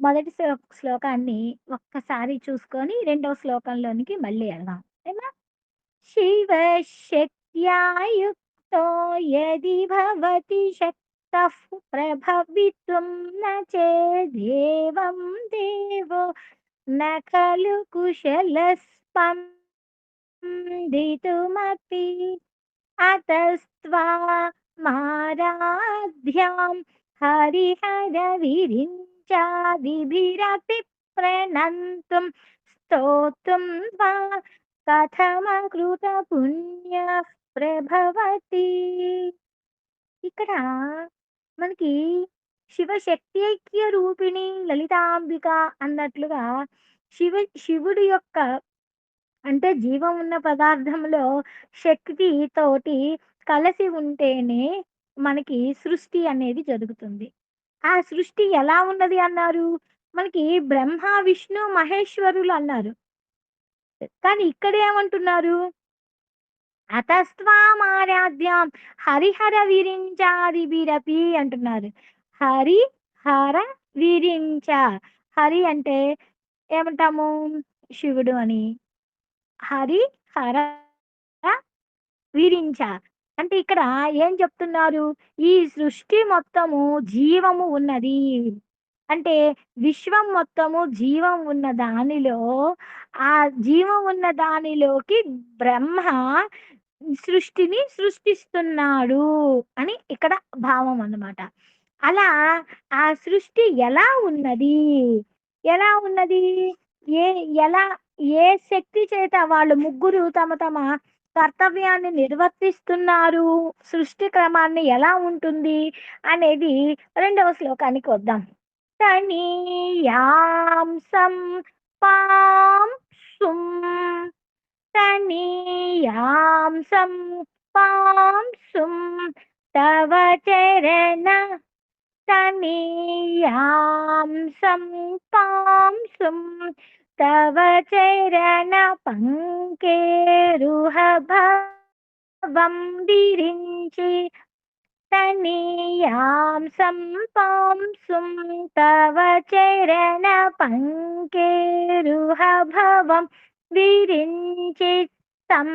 మొదటి శ్లో శ్లోకాన్ని ఒక్కసారి చూసుకొని రెండవ శ్లోకంలోనికి మళ్ళీ వెళ్దాం ఏమా? శివ శక్త్యాయుక్తో యది భవతి శక్త ప్రభవిత్వం న చేదేవం దేవో న అతస్త్వా మారాధ్యాం హరిహర విరిం ప్రణంతుం స్తోతుం వా కథమకృత పుణ్య ప్రభవతి. ఇక్కడ మనకి శివశక్తి ఐక్య రూపిణి లలితాంబిక అన్నట్లుగా శివ శివుడి యొక్క అంటే జీవం ఉన్న పదార్థంలో శక్తి తోటి కలిసి ఉంటేనే మనకి సృష్టి అనేది జరుగుతుంది. ఆ సృష్టి ఎలా ఉన్నది అన్నారు? మనకి బ్రహ్మ, విష్ణు, మహేశ్వరులు అన్నారు. కానీ ఇక్కడ ఏమంటున్నారు అతస్త్వామారాధ్యాం హరిహర విరించాదిభిరపి అంటున్నారు. హరి, హర, విరించ. హరి అంటే ఏమంటాము? శివుడు అని. హరి, హర, విరించ. అంటే ఇక్కడ ఏం చెప్తున్నారు? ఈ సృష్టి మొత్తము జీవము ఉన్నది. అంటే విశ్వం మొత్తము జీవం ఉన్న దానిలో, ఆ జీవం ఉన్న దానిలోకి బ్రహ్మ సృష్టిని సృష్టిస్తున్నాడు అని ఇక్కడ భావం అన్నమాట. అలా ఆ సృష్టి ఎలా ఉన్నది? ఎలా ఉన్నది? ఏ ఎలా ఏ శక్తి చేత వాళ్ళు ముగ్గురు తమ తమ కర్తవ్యాన్ని నిర్వర్తిస్తున్నారు? సృష్టి క్రమాన్ని ఎలా ఉంటుంది? అనేది రెండవ శ్లోకానికి వద్దాం. తనీయాంసం పాం సుం తనీయాం పాం సుం తవ చరణ తనీయాం సుం తవ చరణ పంకేరుహ భవం విరించి తనీయాం సం పాం సుం తవ చరణ పంకేరుహ భవం విరించి తం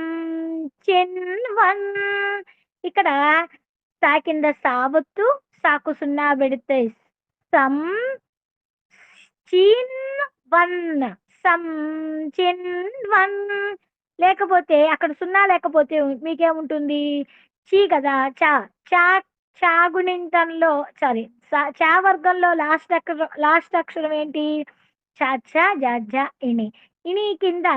చిన్వన్. ఇక్కడ సాకింద సావత్తు సాకు సున్నా పెడితే సం చిన్ వన్ సంచిన్వన్ వన్ లేకపోతే అక్కడ సున్నా లేకపోతే మీకేముంటుంది? చీ కదా చా. చా చా గుణింతంలో సారీ చా వర్గంలో లాస్ట్ అక్షరం లాస్ట్ అక్షరం ఏంటి? చా చా జా ఇని. ఇని కింద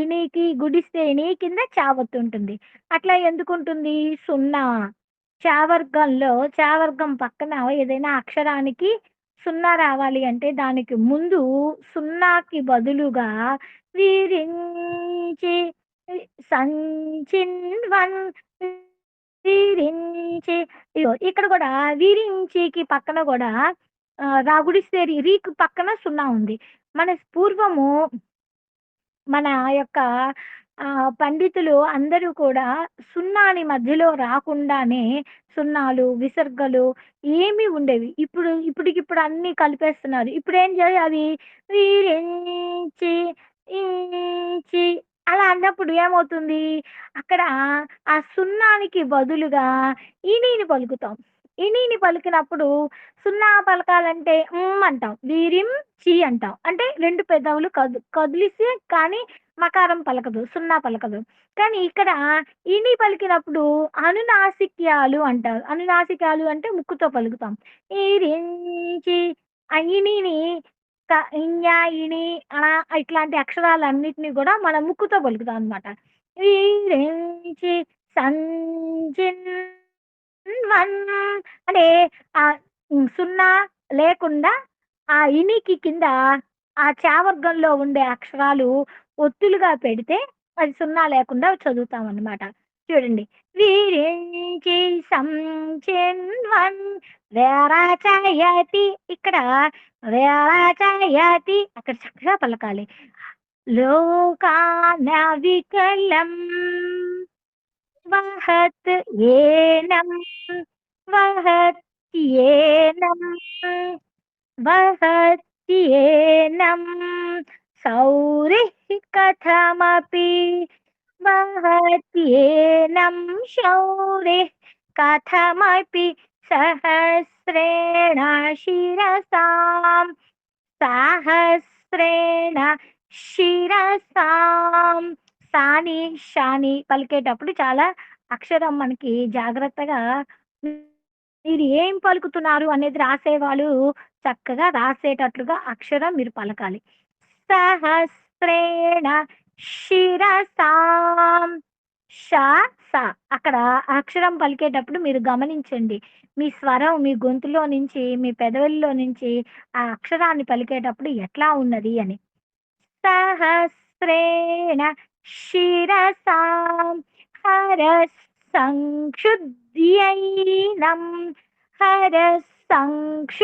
ఇనికి గుడిస్తే ఇని కింద చావత్తు ఉంటుంది అట్లా ఎందుకు ఉంటుంది సున్నా చావర్గంలో చావర్గం పక్కన ఏదైనా అక్షరానికి సున్నా రావాలి అంటే దానికి ముందు సున్నాకి బదులుగా వీరించి సంచిన్వన్ వీరించి ఇక్కడ కూడా వీరించికి పక్కన కూడా రాగుడిస్తే రీ- పక్కన సున్నా ఉంది. మన పూర్వము మన యొక్క పండితులు అందరూ కూడా సున్నాని మధ్యలో రాకుండానే సున్నాలు విసర్గలు ఏమి ఉండేవి. ఇప్పుడు ఇప్పటికిప్పుడు అన్ని కలిపేస్తున్నారు. ఇప్పుడు ఏం చేయాలి వీరించి ఇంచి అలా అన్నప్పుడు ఏమవుతుంది? అక్కడ ఆ సున్నానికి బదులుగా ఇనీని పలుకుతాం. ఇనీని పలికినప్పుడు సున్నా పలకాలంటే ఉమ్ అంటాం వీరిం చి అంటాం. అంటే రెండు పెదవులు కదు కదిలిస్తే కానీ మకారం పలకదు సున్నా పలకదు. కానీ ఇక్కడ ఇని పలికినప్పుడు అనునాసిక్యాలు అంటారు. అనునాసిక్యాలు అంటే ముక్కుతో పలుకుతాం. ఈరించి ఆ ఇనిని క ఇన్యా ఇని అనా ఇట్లాంటి అక్షరాలన్నిటిని కూడా మనం ముక్కుతో పలుకుతాం అనమాట ఈరించి సంచిన్ వన్ అంటే ఆ సున్నా లేకుండా ఆ ఇనికి కింద ఆ చావర్గంలో ఉండే అక్షరాలు ఒత్తులుగా పెడితే అది సున్నా లేకుండా చదువుతాం అన్నమాట చూడండి. వీరించి సంచిన్వన్ వేరాచయతి ఇక్కడ వేరాచయతి అక్కడ చక్కగా పలకాలి. లోకాన వికలం वहत् येनं वहत्येनं वहत्येनं सौरिः कथमपि वहत्येनं शौरिः कथमपि। सहस्रेण शिरसां सहस्रेण शिरसाम्। సాని షాని పలికేటప్పుడు చాలా అక్షరం మనకి జాగ్రత్తగా మీరు ఏం పలుకుతున్నారు అనేది రాసేవాళ్ళు చక్కగా రాసేటట్లుగా అక్షరం మీరు పలకాలి. సహస్రేణ శిరసాం షా సా. అక్కడ అక్షరం పలికేటప్పుడు మీరు గమనించండి. మీ స్వరం మీ గొంతులో నుంచి మీ పెదవుల్లో నుంచి ఆ అక్షరాన్ని పలికేటప్పుడు ఎట్లా ఉన్నది అని. సహస్రేణ శిరసా హర సంక్షుద్యైనం హర సంక్షుద్యైనం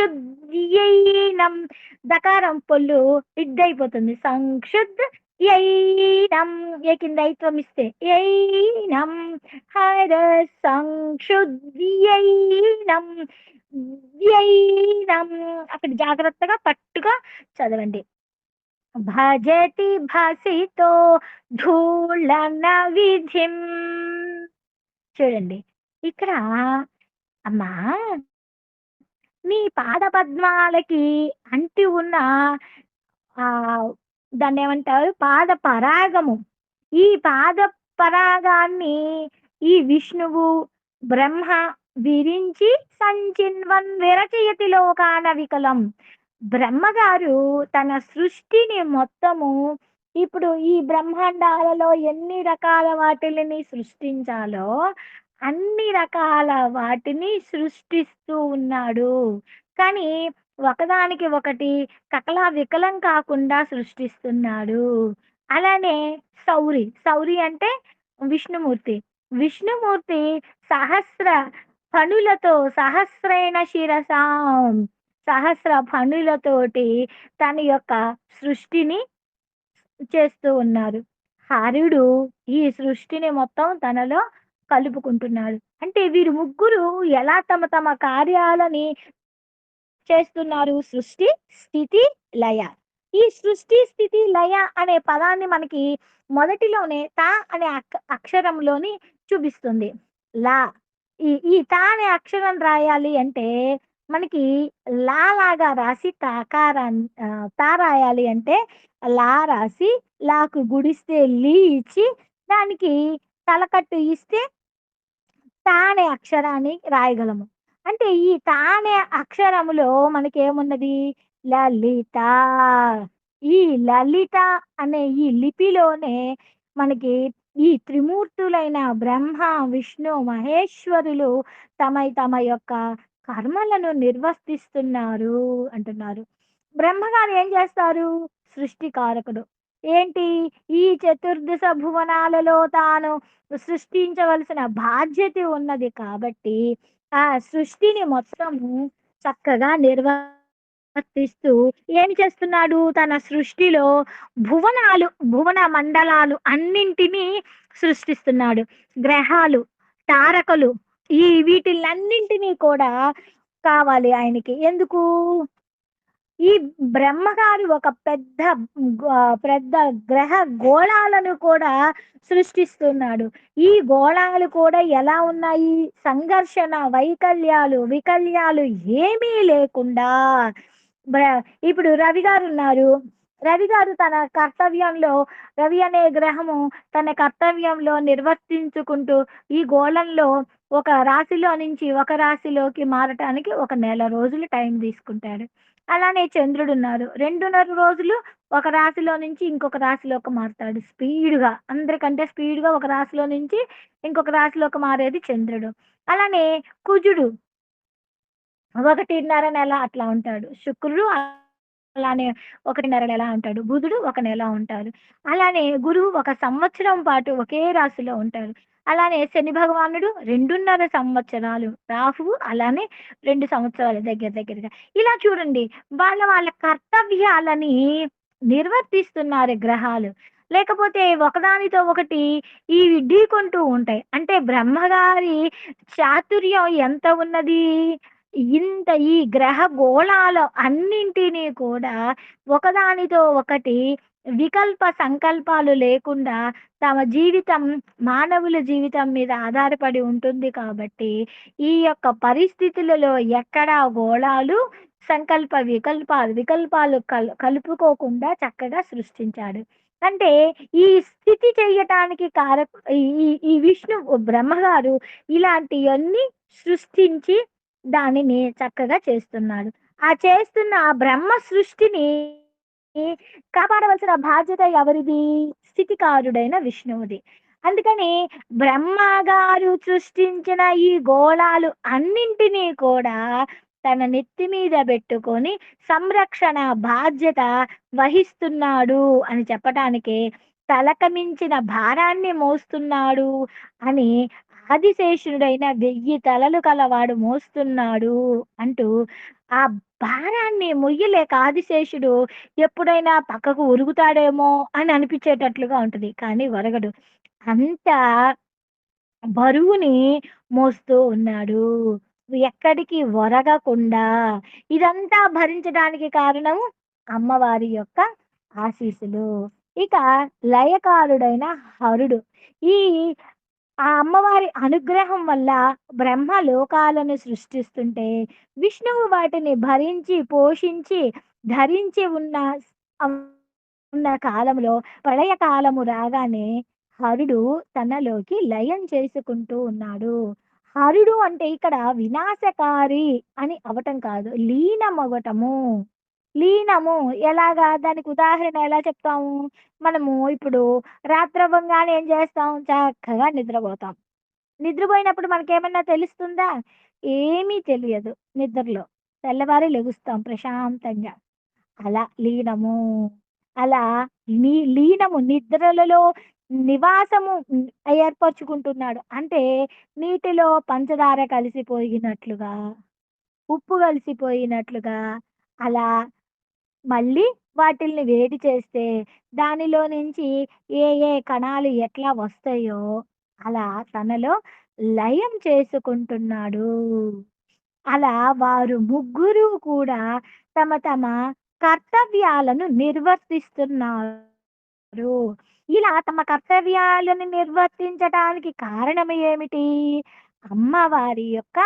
దకారం పొల్లు ఇద్దైపోతుంది సంక్షుద్ యైనం ఏ కింద ఐత్వం ఇస్తే యైనం హర సంక్షుద్యైనం యైనం అక్కడ జాగ్రత్తగా పట్టుగా చదవండి. భజతి భసితో ధూళన విధిం. చూడండి ఇక్కడ అమ్మా నీ పాద పద్మాలకి అంటి ఉన్న ఆ దాన్ని ఏమంటారు? పాద పరాగము ఈ పాద పరాగాన్ని ఈ విష్ణువు బ్రహ్మ విరించి సంచిన్వన్ విరచయతి లోకాన వికలం. బ్రహ్మగారు తన సృష్టిని మొత్తము ఇప్పుడు ఈ బ్రహ్మాండాలలో ఎన్ని రకాల వాటిని సృష్టించాలో అన్ని రకాల వాటిని సృష్టిస్తూ ఉన్నాడు. కానీ ఒకదానికి ఒకటి కకలా వికలం కాకుండా సృష్టిస్తున్నాడు. అలానే సౌరి సౌరి అంటే విష్ణుమూర్తి. విష్ణుమూర్తి సహస్ర పనులతో సహస్రైన శిరసాం. సహస్ర పనులతోటి తన యొక్క సృష్టిని చేస్తూ ఉన్నారు. హరుడు ఈ సృష్టిని మొత్తం తనలో కలుపుకుంటున్నాడు. అంటే వీరు ముగ్గురు ఎలా తమ తమ కార్యాలని చేస్తున్నారు? సృష్టి స్థితి లయ. ఈ సృష్టి స్థితి లయ అనే పదాన్ని మనకి మొదటిలోనే తా అనే అక్- అక్షరంలోని చూపిస్తుంది. లా. ఈ ఈ తా అనే అక్షరం రాయాలి అంటే మనకి లా లాగా రాసి తాకారాన్ని తా రాయాలి అంటే లా రాసి లాకు గుడిస్తే లీ ఇచ్చి దానికి తలకట్టు ఇస్తే తా అనే అక్షరాన్ని రాయగలము. అంటే ఈ తా అనే అక్షరములో మనకి ఏమున్నది లలిత. ఈ లలిత అనే ఈ లిపిలోనే మనకి ఈ త్రిమూర్తులైన బ్రహ్మ విష్ణు మహేశ్వరులు తమ తమ యొక్క కర్మలను నిర్వర్తిస్తున్నారు అంటున్నారు. బ్రహ్మగారు ఏం చేస్తారు? సృష్టికారకుడు. ఏంటి? ఈ చతుర్దశ భువనాలలో తాను సృష్టించవలసిన బాధ్యత ఉన్నది కాబట్టి ఆ సృష్టిని మొత్తము చక్కగా నిర్వర్తిస్తూ ఏమి చేస్తున్నాడు? తన సృష్టిలో భువనాలు భువన మండలాలు అన్నింటినీ సృష్టిస్తున్నాడు. గ్రహాలు తారకలు ఈ వీటిలన్నింటినీ కూడా కావాలి ఆయనకి. ఎందుకు? ఈ బ్రహ్మగారు ఒక పెద్ద పెద్ద గ్రహ గోళాలను కూడా సృష్టిస్తున్నాడు. ఈ గోళాలు కూడా ఎలా ఉన్నాయి? సంఘర్షణ వైకల్యాలు వికల్యాలు ఏమీ లేకుండా. ఇప్పుడు రవి గారు ఉన్నారు. రవి గారు తన కర్తవ్యంలో రవి అనే గ్రహము తన కర్తవ్యంలో నిర్వర్తించుకుంటూ ఈ గోళంలో ఒక రాశిలో నుంచి ఒక రాశిలోకి మారటానికి ఒక నెల రోజులు టైం తీసుకుంటాడు. అలానే చంద్రుడు ఉన్నారు. రెండున్నర రోజులు ఒక రాశిలో నుంచి ఇంకొక రాశిలోకి మారుతాడు స్పీడ్గా. అందరికంటే స్పీడ్గా ఒక రాశిలో నుంచి ఇంకొక రాశిలోకి మారేది చంద్రుడు. అలానే కుజుడు ఒకటిన్నర నెల అట్లా ఉంటాడు. శుక్రుడు అలానే ఒకటిన్నర నెల ఉంటాడు. బుధుడు ఒక నెల ఉంటాడు. అలానే గురువు ఒక సంవత్సరం పాటు ఒకే రాశిలో ఉంటారు అలానే శని భగవానుడు రెండున్నర సంవత్సరాలు రాహువు అలానే రెండు సంవత్సరాలు దగ్గర దగ్గరగా. ఇలా చూడండి వాళ్ళ వాళ్ళ కర్తవ్యాలని నిర్వర్తిస్తున్నారు గ్రహాలు. లేకపోతే ఒకదానితో ఒకటి ఇవి ఢీకొంటూ ఉంటాయి. అంటే బ్రహ్మగారి చాతుర్యం ఎంత ఉన్నది? ఇంత ఈ గ్రహ గోళాలు అన్నింటినీ కూడా ఒకదానితో ఒకటి వికల్ప సంకల్పాలు లేకుండా తమ జీవితం మానవుల జీవితం మీద ఆధారపడి ఉంటుంది కాబట్టి ఈ యొక్క పరిస్థితులలో ఎక్కడా గోళాలు సంకల్ప వికల్పాలు వికల్పాలు కల్ కలుపుకోకుండా చక్కగా సృష్టించాడు. అంటే ఈ స్థితి చేయటానికి కారక ఈ ఈ విష్ణు బ్రహ్మగారు ఇలాంటివన్నీ సృష్టించి దానిని చక్కగా చేస్తున్నాడు. ఆ చేస్తున్న ఆ బ్రహ్మ సృష్టిని కాపాడవలసిన బాధ్యత ఎవరిది? స్థితికారుడైన విష్ణువుది. అందుకని బ్రహ్మగారు సృష్టించిన ఈ గోళాలు అన్నింటినీ కూడా తన నెత్తి మీద పెట్టుకొని సంరక్షణ బాధ్యత వహిస్తున్నాడు అని చెప్పటానికి తలకమించిన భారాన్ని మోస్తున్నాడు అని ఆదిశేషుడైన వెయ్యి తలలు కలవాడు మోస్తున్నాడు అంటూ ఆ భారాన్ని మొయ్యలేక ఆదిశేషుడు ఎప్పుడైనా పక్కకు ఉరుగుతాడేమో అని అనిపించేటట్లుగా ఉంటుంది. కానీ ఒరగడు అంత బరువుని మోస్తూ ఉన్నాడు. ఎక్కడికి ఒరగకుండా ఇదంతా భరించడానికి కారణం అమ్మవారి యొక్క ఆశీస్సులు. ఇక లయకారుడైన హరుడు. ఈ ఆ అమ్మవారి అనుగ్రహం వల్ల బ్రహ్మ లోకాలను సృష్టిస్తుంటే విష్ణువు వాటిని భరించి పోషించి ధరించి ఉన్న ఉన్న కాలంలో ప్రళయ కాలము రాగానే హరుడు తనలోకి లయం చేసుకుంటూ ఉన్నాడు. హరుడు అంటే ఇక్కడ వినాశకారి అని అవటం కాదు లీనమవటము లీనము. ఎలాగా? దానికి ఉదాహరణ ఎలా చెప్తాము? మనము ఇప్పుడు రాత్రవ్వంగానే ఏం చేస్తాం? చక్కగా నిద్రపోతాం. నిద్రపోయినప్పుడు మనకేమన్నా తెలుస్తుందా? ఏమీ తెలియదు నిద్రలో. తెల్లవారి లెగుస్తాం ప్రశాంతంగా. అలా లీనము. అలా నీ లీనము నిద్రలలో నివాసము ఏర్పరచుకుంటున్నాడు. అంటే నీటిలో పంచదార కలిసిపోయినట్లుగా ఉప్పు కలిసిపోయినట్లుగా అలా మళ్ళీ వాటిల్ని వేడి చేస్తే దానిలో నుంచి ఏ ఏ కణాలు ఎట్లా వస్తాయో అలా తనలో లయం చేసుకుంటున్నాడు. అలా వారు ముగ్గురు కూడా తమ తమ కర్తవ్యాలను నిర్వర్తిస్తున్నారు. ఇలా తమ కర్తవ్యాలను నిర్వర్తించటానికి కారణం ఏమిటి? అమ్మవారి యొక్క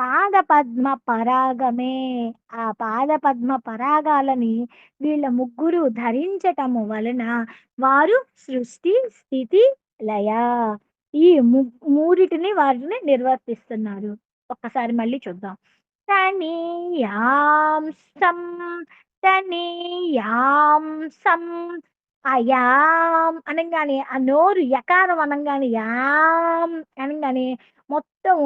పాద పద్మ పరాగమే ఆ పాద పద్మ పరాగాలని వీళ్ళ ముగ్గురు ధరించటము వలన వారు సృష్టి స్థితి లయ. ఈ మూడిటిని వారిని నిర్వర్తిస్తున్నారు. ఒక్కసారి మళ్ళీ చూద్దాం. తనీయాంసం తనీయాంసం అయాం అనగానే ఆ నోరు యకారం అనగానే యాం అనగానే మొత్తం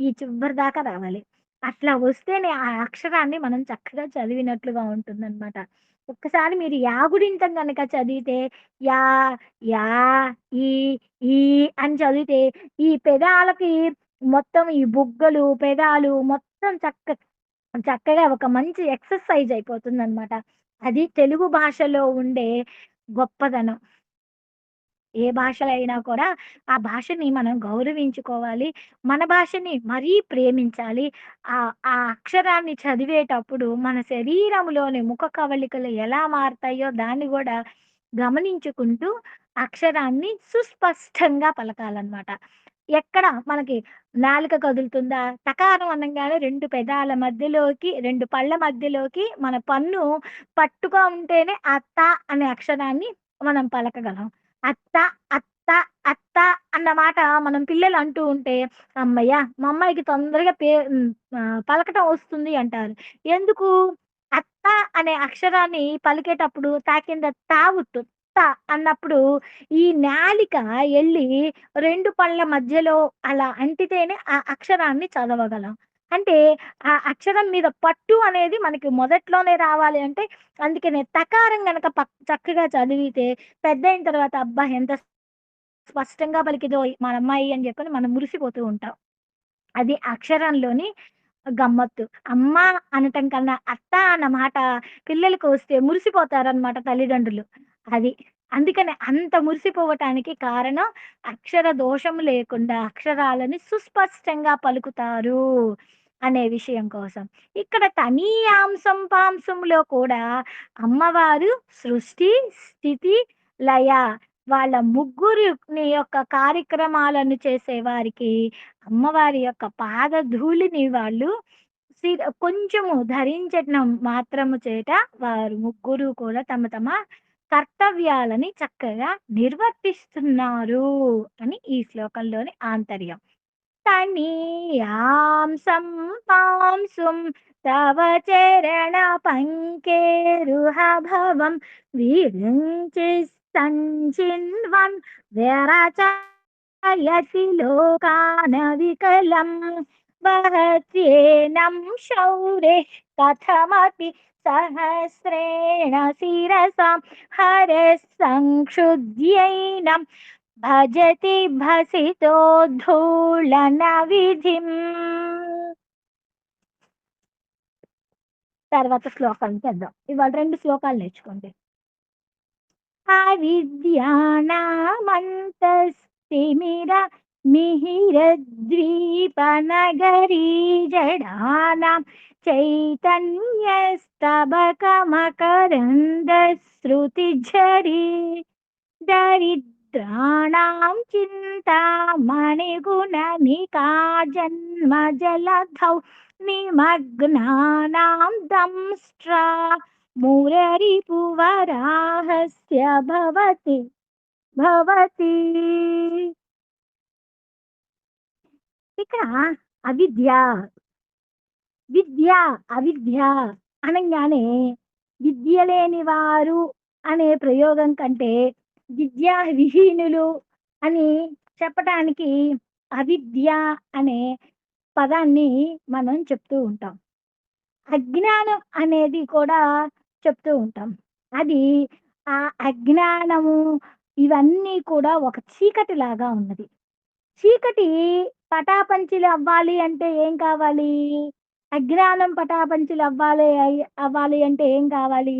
ఈ చివరి దాకా రావాలి. అట్లా వస్తేనే ఆ అక్షరాన్ని మనం చక్కగా చదివినట్లుగా ఉంటుందన్నమాట. ఒక్కసారి మీరు యాగుడింతం కనుక చదివితే యా యా ఈ ఈ అని చదివితే ఈ పెదాలకి మొత్తం ఈ బుగ్గలు పెదాలు మొత్తం చక్క చక్కగా ఒక మంచి ఎక్సర్సైజ్ అయిపోతుంది అనమాట అది తెలుగు భాషలో ఉండే గొప్పదనం. ఏ భాషలు అయినా కూడా ఆ భాషని మనం గౌరవించుకోవాలి. మన భాషని మరీ ప్రేమించాలి. ఆ ఆ అక్షరాన్ని చదివేటప్పుడు మన శరీరంలోని ముఖ కవలికలు ఎలా మారుతాయో దాన్ని కూడా గమనించుకుంటూ అక్షరాన్ని సుస్పష్టంగా పలకాలన్నమాట. ఎక్కడ మనకి నాలుక కదులుతుందా? తకారం అనగానే రెండు పెదాల మధ్యలోకి రెండు పళ్ళ మధ్యలోకి మన పన్ను పట్టుగా ఉంటేనే అత్త అనే అక్షరాన్ని మనం పలకగలం. అత్త అత్త అత్త అన్నమాట మనం పిల్లలు అంటూ ఉంటే అమ్మయ్య మా అమ్మాయికి తొందరగా పే పలకటం వస్తుంది అంటారు. ఎందుకు? అత్త అనే అక్షరాన్ని పలికేటప్పుడు తాకింద తావుతు అన్నప్పుడు ఈ నాలిక వెళ్ళి రెండు పళ్ళ మధ్యలో అలా అంటితేనే ఆ అక్షరాన్ని చదవగలం. అంటే ఆ అక్షరం మీద పట్టు అనేది మనకి మొదట్లోనే రావాలి అంటే అందుకనే తకారం గనక చక్కగా చదివితే పెద్ద అయిన తర్వాత అబ్బా ఎంత స్పష్టంగా పలికిదో మన అమ్మాయి అని చెప్పని మనం మురిసిపోతూ ఉంటాం. అది అక్షరంలోని గమ్మత్తు. అమ్మ అనటం కన్నా అత్త అన్న మాట పిల్లలకు వస్తే మురిసిపోతారనమాట తల్లిదండ్రులు. అది అందుకని అంత మురిసిపోవటానికి కారణం అక్షర దోషం లేకుండా అక్షరాలని సుస్పష్టంగా పలుకుతారు. అనే విషయం కోసం. ఇక్కడ తనీయాంశం పాంశంలో కూడా అమ్మవారు సృష్టి, స్థితి, లయ వాళ్ళ ముగ్గురిని యొక్క కార్యక్రమాలను చేసేవారికి అమ్మవారి యొక్క పాదధూళిని వాళ్ళు సి కొంచెము ధరించడం మాత్రము చేత వారు ముగ్గురు కూడా తమ తమ కర్తవ్యాలని చక్కగా నిర్వర్తిస్తున్నారు అని ఈ శ్లోకంలోని ఆంతర్యం. తనీయాంసం పాంసుం తవ చరణ పంకేరుహ భవం విరించి సంచిన్వన్ వ్యరచయసి లోకాన వికలం వహత్యేనం శౌరే కథమపి సహస్రేణ శిరసాం భజతి భసితో భజతి విధిం. తర్వాత శ్లోకాలు చేద్దాం. ఇవాళ రెండు శ్లోకాలు నేర్చుకోండి. అవిద్యానామంతస్తిమిర మిహిరద్వీపనగరీ జడానాం జరి ధరి చింతామణిగుణనికా జన్మజలధౌ నిమగ్నానాం దంష్ట్రా మురరిపువరాహస్య భవతి భవతి. ఇక్కడ అవిద్య విద్య అవిద్య అనగానే విద్య లేని వారు అనే ప్రయోగం కంటే విద్యా విహీనులు అని చెప్పటానికి అవిద్య అనే పదాన్ని మనం చెప్తూ ఉంటాం. అజ్ఞానం అనేది కూడా చెప్తూ ఉంటాం. అది ఆ అజ్ఞానము ఇవన్నీ కూడా ఒక చీకటి లాగా ఉన్నది. చీకటి పటాపంచిలు అవ్వాలి అంటే ఏం కావాలి? అజ్ఞానం పటాపంచులు అవ్వాలి అవ్వాలి అంటే ఏం కావాలి?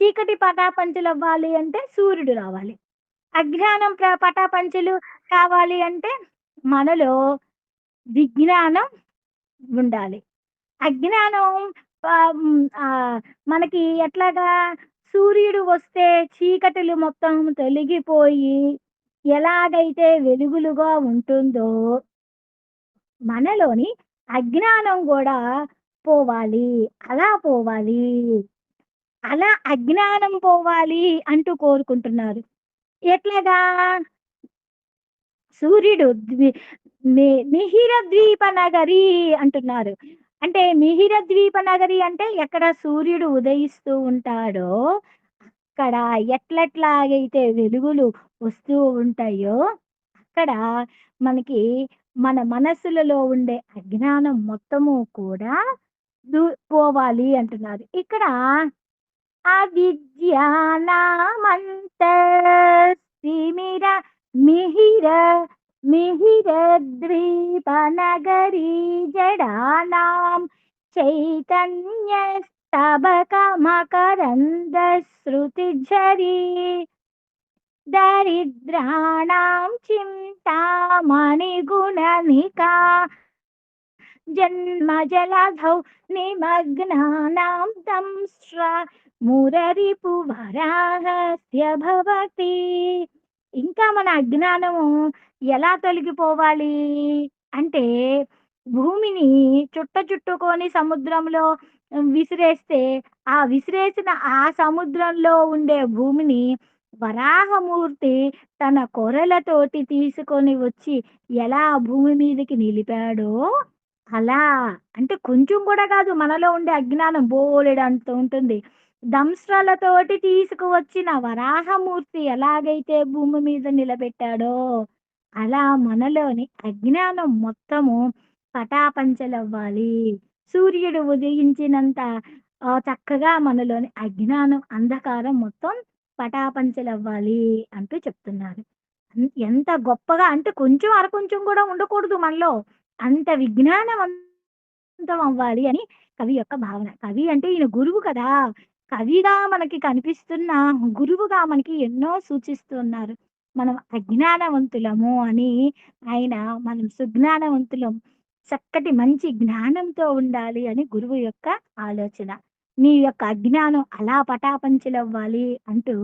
చీకటి పటాపంచులు అవ్వాలి అంటే సూర్యుడు రావాలి. అజ్ఞానం పటాపంచలు కావాలి అంటే మనలో విజ్ఞానం ఉండాలి. అజ్ఞానం మనకి ఎట్లాగా సూర్యుడు వస్తే చీకటిలు మొత్తం తొలగిపోయి ఎలాగైతే వెలుగులుగా ఉంటుందో మనలోని అజ్ఞానం కూడా పోవాలి. అలా పోవాలి. అలా అజ్ఞానం పోవాలి అంటూ కోరుకుంటున్నారు. ఎట్లాగా సూర్యుడు మిహిర ద్వీప నగరి అంటున్నారు. అంటే మిహిర ద్వీప నగరి అంటే ఎక్కడ సూర్యుడు ఉదయిస్తూ ఉంటాడో అక్కడ ఎట్లెట్లాగైతే వెలుగులు వస్తూ ఉంటాయో అక్కడ మనకి మన మనసులలో ఉండే అజ్ఞానం మొత్తము కూడా దూ పోవాలి అంటున్నారు. ఇక్కడ అవిద్యానామంతస్తిమిర మిహిర మిహిర ద్వీప నగరీ జడానాం చైతన్యస్తబకమకరందశ్రుతిఝరీ దరిద్రాణాం చింతామణిగుణనికా జన్మజలధౌ నిమగ్నానాం మురరిపు వరాహస్య భవతి. ఇంకా మన అజ్ఞానము ఎలా తొలగిపోవాలి? అంటే భూమిని చుట్ట చుట్టుకొని సముద్రంలో విసిరేస్తే ఆ విసిరేసిన ఆ సముద్రంలో ఉండే భూమిని వరాహమూర్తి తన కొరలతోటి తీసుకొని వచ్చి ఎలా భూమి మీదకి నిలిపాడో అలా. అంటే కొంచెం కూడా కాదు మనలో ఉండే అజ్ఞానం బోలెడంత ఉంటుంది. దంశ్రాలతోటి తీసుకువచ్చిన వరాహమూర్తి ఎలాగైతే భూమి మీద నిలబెట్టాడో అలా మనలోని అజ్ఞానం మొత్తము పటాపంచలవ్వాలి. సూర్యుడు ఉదయించినంత ఆ, చక్కగా మనలోని అజ్ఞానం అంధకారం మొత్తం పటాపంచలవ్వాలి అంటూ చెప్తున్నారు. ఎంత గొప్పగా అంటే కొంచెం అరకొంచెం కూడా ఉండకూడదు మనలో. అంత విజ్ఞానం అవ్వాలి అని కవి యొక్క భావన. కవి అంటే ఈయన గురువు కదా. కవిగా మనకి కనిపిస్తున్న గురువుగా మనకి ఎన్నో సూచిస్తున్నారు మనం అజ్ఞానవంతులము అని ఆయన మనం సుజ్ఞానవంతులం చక్కటి మంచి జ్ఞానంతో ఉండాలి అని గురువు యొక్క ఆలోచన. నీ యొక్క అజ్ఞానం అలా పటాపంచలవ్వాలి అంటూ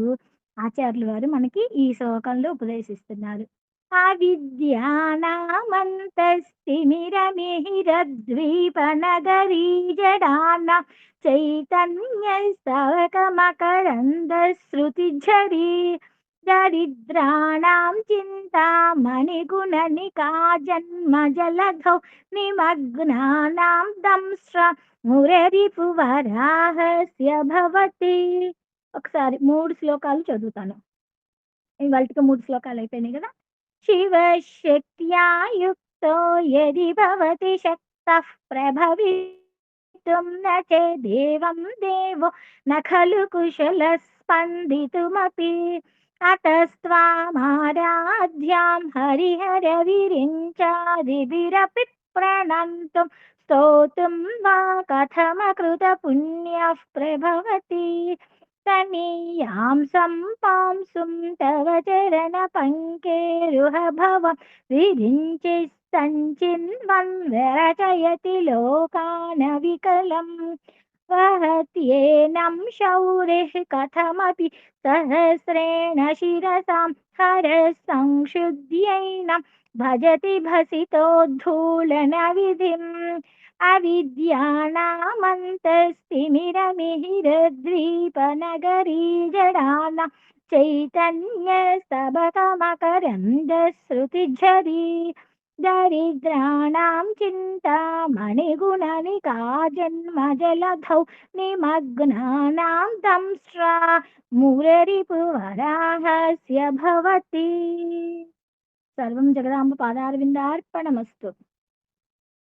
ఆచార్యులు వారు మనకి ఈ శ్లోకంలో ఉపదేశిస్తున్నారు. అవిద్యానామంతస్తిమిరమిహిరద్వీపనగరీ జడానాం చైతన్యస్తవకమకరందశ్రుతిఝరీ దరిద్రాణాం చింతామణిగుణనికా జన్మజలధౌ నిమగ్నానాం దంశ్ర మురరిపువరాహస్య భవతి. ఒకసారి మూడు శ్లోకాలు చదువుతాను. ఇవాల్టికి 3 శ్లోకాలు అయిపోయినాయి కదా శివశక్త్యా యుక్తో యది భవతి శక్తః ప్రభవితుం న చేదేవం దేవో న ఖలు కుశలः స్పందితుమపి అతస్త్వామారాధ్యాం హరిహరవిరించాదిభిరపి ప్రణంతుం స్తోతుం వా కథమకృతపుణ్యః ప్రభవతి. తనీయాం సంపాంసుం తవ చరణపంకేరుహ భవం విరించిः సంచిన్వన్వరచయతి లోకానవికలం. వహత్యేనం శౌరిः కథమపి సహస్రేణ శిరసాం హరः సంక్షుద్ధ్యైనం భజతి భసితోద్ధూళనవిధిం. అవిద్యానామంతస్తిమిరమిహిరద్వీపనగరీ జడానాం చైతన్యస్తబకమకరందశ్రుతిఝరీ దరిద్రాణాం చింతామణిగుణనికా జన్మజలధౌ నిమగ్నానాం దంశ్రా మురరిపువరాహస్య భవతి. సర్వం జగదాంబ పాదారవిందార్పణమస్తు.